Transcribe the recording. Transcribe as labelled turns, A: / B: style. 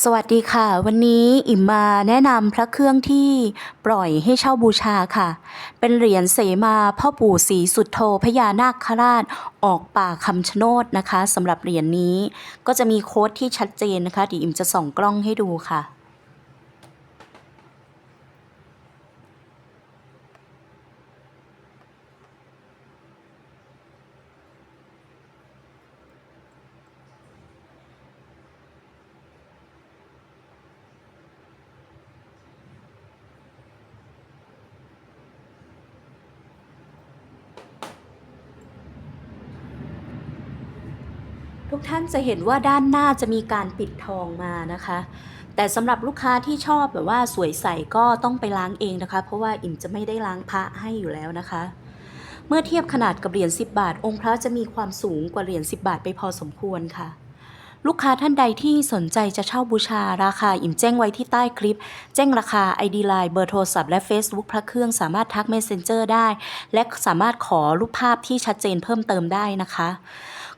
A: สวัสดีค่ะ วันนี้อิ่มมาแนะนำพระเครื่องที่ปล่อยให้เช่าบูชาค่ะ เป็นเหรียญเสมาพ่อปู่ศรีสุดโทพญานาคราชออกป่าคำชะโนดนะคะสำหรับเหรียญนี้ก็จะมีโค้ดที่ชัดเจนนะคะดีอิ่มจะส่องกล้องให้ดูค่ะ ทุกท่านจะเห็นว่าด้านหน้าจะมีการปิดทองมานะคะ แต่สำหรับลูกค้าที่ชอบแบบว่าสวยใสก็ต้องไปล้างเองนะคะ เพราะว่าอิ่มจะไม่ได้ล้างพระให้อยู่แล้วนะคะ เมื่อเทียบขนาดกับเหรียญ10 บาท องค์พระจะมีความสูงกว่าเหรียญ10 บาทไปพอสมควรค่ะ ลูกค้าท่านใดที่สนใจจะเช่าบูชาราคาอิ่มแจ้งไว้ที่ใต้คลิป แจ้งราคา ID Line เบอร์โทรศัพท์และ Facebook พระเครื่องสามารถทัก Messenger ได้ และสามารถขอรูปภาพที่ชัดเจนเพิ่มเติมได้นะคะ